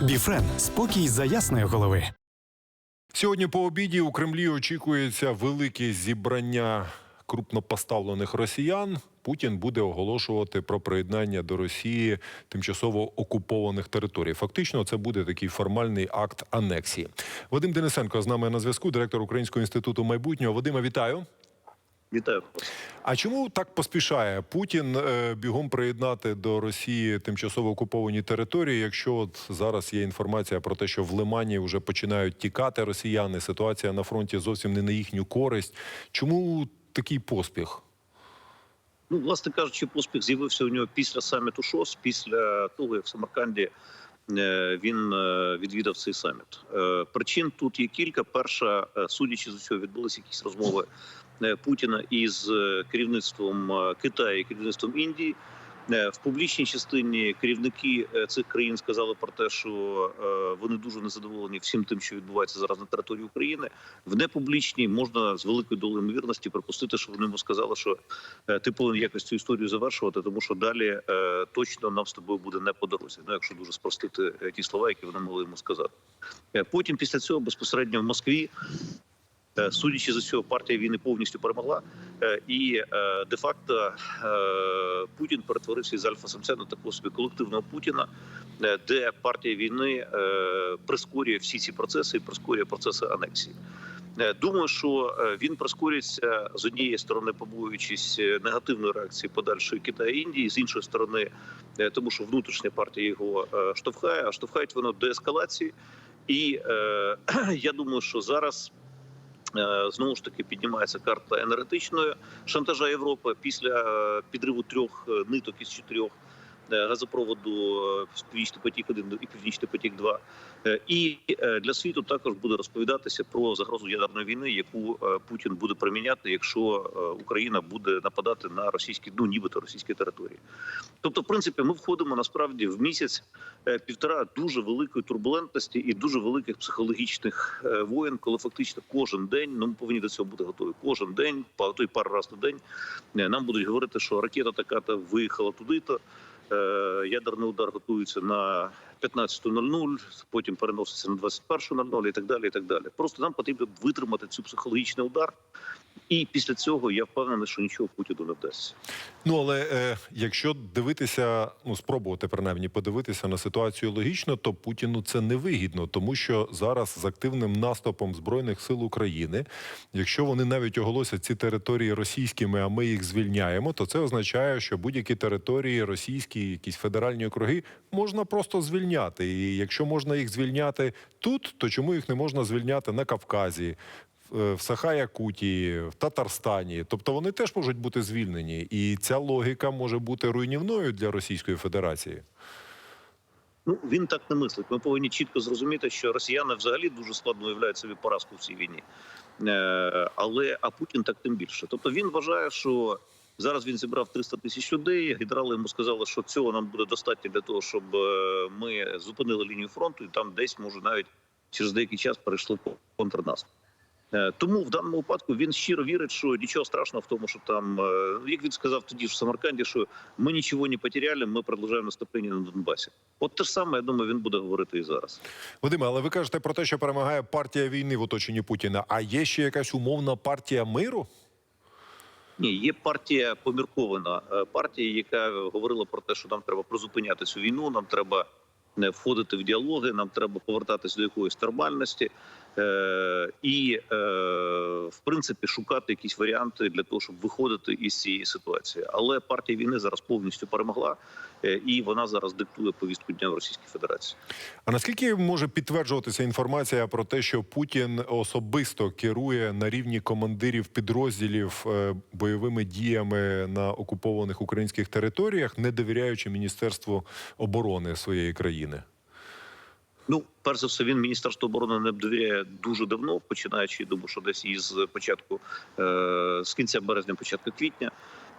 Біфрен спокій за ясної голови. Сьогодні по обіді у Кремлі очікується велике зібрання крупнопоставлених росіян. Путін буде оголошувати про приєднання до Росії тимчасово окупованих територій. Фактично, це буде такий формальний акт анексії. Вадим Денисенко з нами на зв'язку, директор Українського інституту майбутнього. Вадима, вітаю. Вітаю. А чому так поспішає Путін е, бігом приєднати до Росії тимчасово окуповані території? Якщо от зараз є інформація про те, що в Лимані вже починають тікати росіяни, ситуація на фронті зовсім не на їхню користь. Чому такий поспіх? Ну, власне кажучи, поспіх з'явився у нього після саміту ШОС, після того, як в Самарканді е, він е, відвідав цей саміт. Причин тут є кілька. Перша, судячи з усього, відбулися якісь розмови Путіна із е, керівництвом е, Китаю і керівництвом Індії. В публічній частині керівники цих країн сказали про те, що вони дуже незадоволені всім тим, що відбувається зараз на території України. В непублічній можна з великою долею ймовірності припустити, що вони йому сказали, що е, ти повинен якось цю історію завершувати, тому що далі е, точно нам з тобою буде не по дорозі. Ну, якщо дуже спростити е, ті слова, які вони могли йому сказати. Потім, після цього, безпосередньо в Москві. Е, Судячи з усього, партія війни повністю перемогла, Е, і е, де-факто е, Путін перетворився із альфа самця на такого собі колективного Путіна, де партія війни прискорює всі ці процеси і прискорює процеси анексії. Думаю, що він прискорюється з однієї сторони, побоюючись негативної реакції подальшої Китаю і Індії, з іншої сторони, тому що внутрішня партія його штовхає, а штовхають воно до ескалації. І е, я думаю, що зараз знову ж таки піднімається карта енергетичної шантажа Європи. Після е, підриву трьох е, ниток із чотирьох е, газопроводу е, Північний потік 1 і Північний потік 2 Е, І е, для світу також буде розповідатися про загрозу ядерної війни, яку е, Путін буде приміняти, якщо е, Україна буде нападати на російські, ну нібито російські території. Тобто, в принципі, ми входимо насправді в місяць е, півтора дуже великої турбулентності і дуже великих психологічних е, воєн, коли фактично кожен день, ну ми повинні до цього бути готові. Кожен день, па то й пару разів на день, е, нам будуть говорити, що ракета така то виїхала туди-то. Е, Ядерний удар готується на 15.00, потім переноситься на 21.00 і так далі. І так далі. Просто нам потрібно витримати цю психологічний удар, і після цього я впевнений, що нічого Путіну не вдасться. Ну але е, якщо дивитися, ну спробувати принаймні подивитися на ситуацію логічно, то Путіну це не вигідно, тому що зараз з активним наступом збройних сил України, якщо вони навіть оголосять ці території російськими, а ми їх звільняємо, то це означає, що будь-які території російські, якісь федеральні округи можна просто звільняти. І якщо можна їх звільняти тут, то чому їх не можна звільняти на Кавказі? В- в Саха-Якутії, в Татарстані. Тобто вони теж можуть бути звільнені, і ця логіка може бути руйнівною для Російської Федерації. Ну він так не мислить. Ми повинні чітко зрозуміти, що росіяни взагалі дуже складно уявляють собі поразку в цій війні. Е, але а Путін так тим більше. Тобто він вважає, що зараз він зібрав 300 тисяч людей. Генерали йому сказали, що цього нам буде достатньо для того, щоб е, ми зупинили лінію фронту, і там десь може навіть через деякий час перейшли контрнаступ. Е, Тому в даному випадку він щиро вірить, що нічого страшного в тому, що там, е, як він сказав тоді в Самарканді, що ми нічого не потеряли, ми продовжуємо наступлення на Донбасі. От те ж саме, я думаю, він буде говорити і зараз. Вадиме, але ви кажете про те, що перемагає партія війни в оточенні Путіна. А є ще якась умовна партія миру? Ні, є партія поміркована, е, партія, яка говорила про те, що нам треба призупиняти цю війну, нам треба не входити в діалоги, нам треба повертатись до якоїсь нормальності. Е, і, е, в принципі, шукати якісь варіанти для того, щоб виходити із цієї ситуації. Але партія війни зараз повністю перемогла, е, і вона зараз диктує повістку дня в Російській Федерації. А наскільки може підтверджуватися інформація про те, що Путін особисто керує на рівні командирів підрозділів бойовими діями на окупованих українських територіях, не довіряючи Міністерству оборони своєї країни? Ну, перш за все, він міністерство оборони не довіряє дуже давно, починаючи думаю, що десь із початку е, з кінця березня, початку квітня.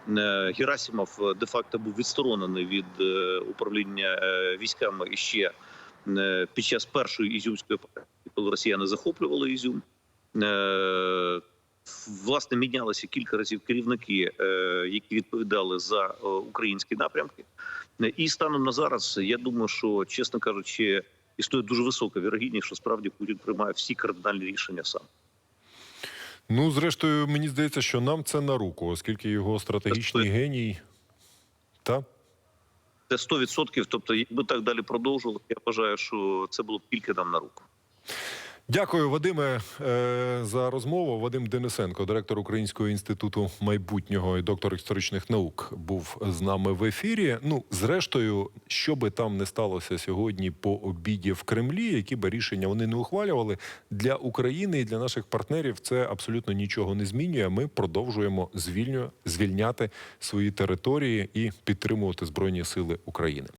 Е, Герасимов е, де-факто був відсторонений від управління військами іще під час першої ізюмської операції, коли росіяни захоплювали Ізюм. Власне, мінялися кілька разів керівники, які відповідали за українські напрямки. І станом на зараз, я думаю, що чесно кажучи, існує дуже висока вірогідність, що справді Путін приймає всі кардинальні рішення сам. Ну, зрештою, мені здається, що нам це на руку, оскільки його стратегічний Це- геній. Та? Це 100%, Тобто, якби так далі продовжували, я вважаю, що це було б тільки нам на руку. Дякую, Вадиме, е, за розмову. Вадим Денисенко, директор Українського інституту майбутнього і доктор історичних наук, був з нами в ефірі. Ну, зрештою, що би там не сталося сьогодні по обіді в Кремлі, які би рішення вони не ухвалювали для України і для наших партнерів, це абсолютно нічого не змінює. Ми продовжуємо звільню, звільняти свої території і підтримувати збройні сили України.